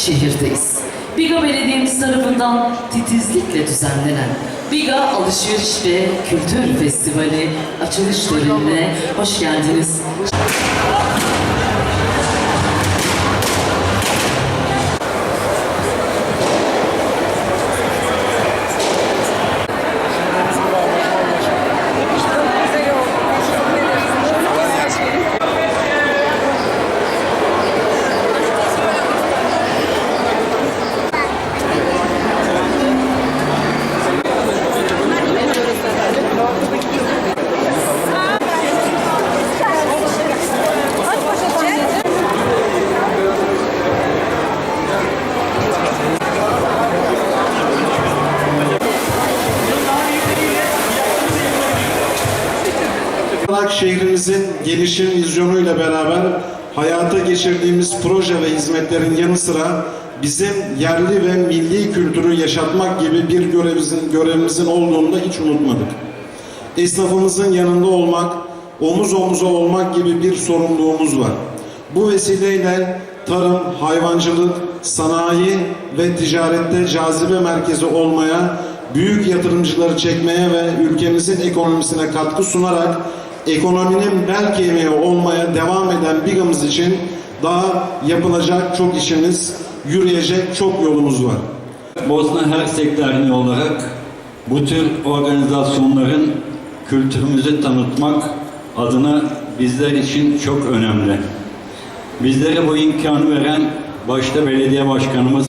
şehirdeyiz. Biga Belediye'miz tarafından titizlikle düzenlenen Biga Alışveriş ve Kültür Festivali açılış törenine hoş geldiniz. Olarak şehrimizin gelişim vizyonuyla beraber hayata geçirdiğimiz proje ve hizmetlerin yanı sıra bizim yerli ve milli kültürü yaşatmak gibi bir görevimizin, görevimizin olduğunu da hiç unutmadık. Esnafımızın yanında olmak, omuz omuza olmak gibi bir sorumluluğumuz var. Bu vesileyle tarım, hayvancılık, sanayi ve ticarette cazibe merkezi olmaya, büyük yatırımcıları çekmeye ve ülkemizin ekonomisine katkı sunarak ekonominin bel kemiği olmaya devam eden BİGA'mız için daha yapılacak çok işimiz, yürüyecek çok yolumuz var. Bosna Hersek Derneği olarak bu tür organizasyonların kültürümüzü tanıtmak adına bizler için çok önemli. Bizlere bu imkanı veren başta belediye başkanımız